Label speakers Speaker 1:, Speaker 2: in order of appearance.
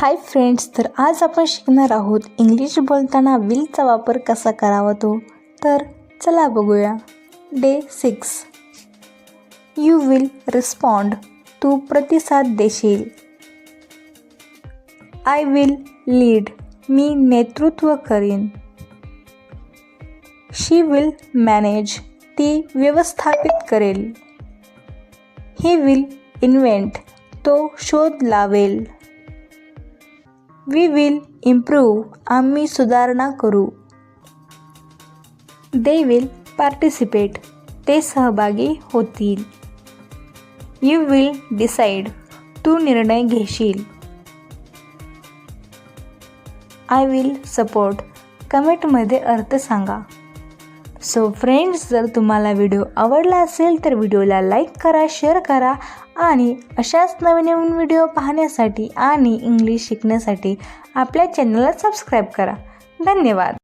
Speaker 1: Hi friends तर आज आपण शिकणार आहोत इंग्लिश बोलताना विलचा वापर कसा करावा तो? तर चला बघूया. Day six you will respond तू प्रतिसाद देशील. आय विल लीड मी नेतृत्व करीन. शी विल मॅनेज ती व्यवस्थापित करेल. ही विल इन्व्हेंट तो शोध लावेल. वी विल इम्प्रूव्ह आम्ही सुधारणा करू. दे विल पार्टिसिपेट ते सहभागी होतील. यू विल डिसाईड तू निर्णय घेशील. आय विल सपोर्ट कमेंटमध्ये अर्थ सांगा. सो फ्रेंड्स जर तुम्हाला व्हिडिओ आवडला असेल तर व्हिडिओला लाईक करा शेअर करा आणि अशाच नवीन नवीन व्हिडिओ पाहण्यासाठी आणि इंग्लिश शिकण्यासाठी आपल्या चॅनलला सबस्क्राईब करा. धन्यवाद.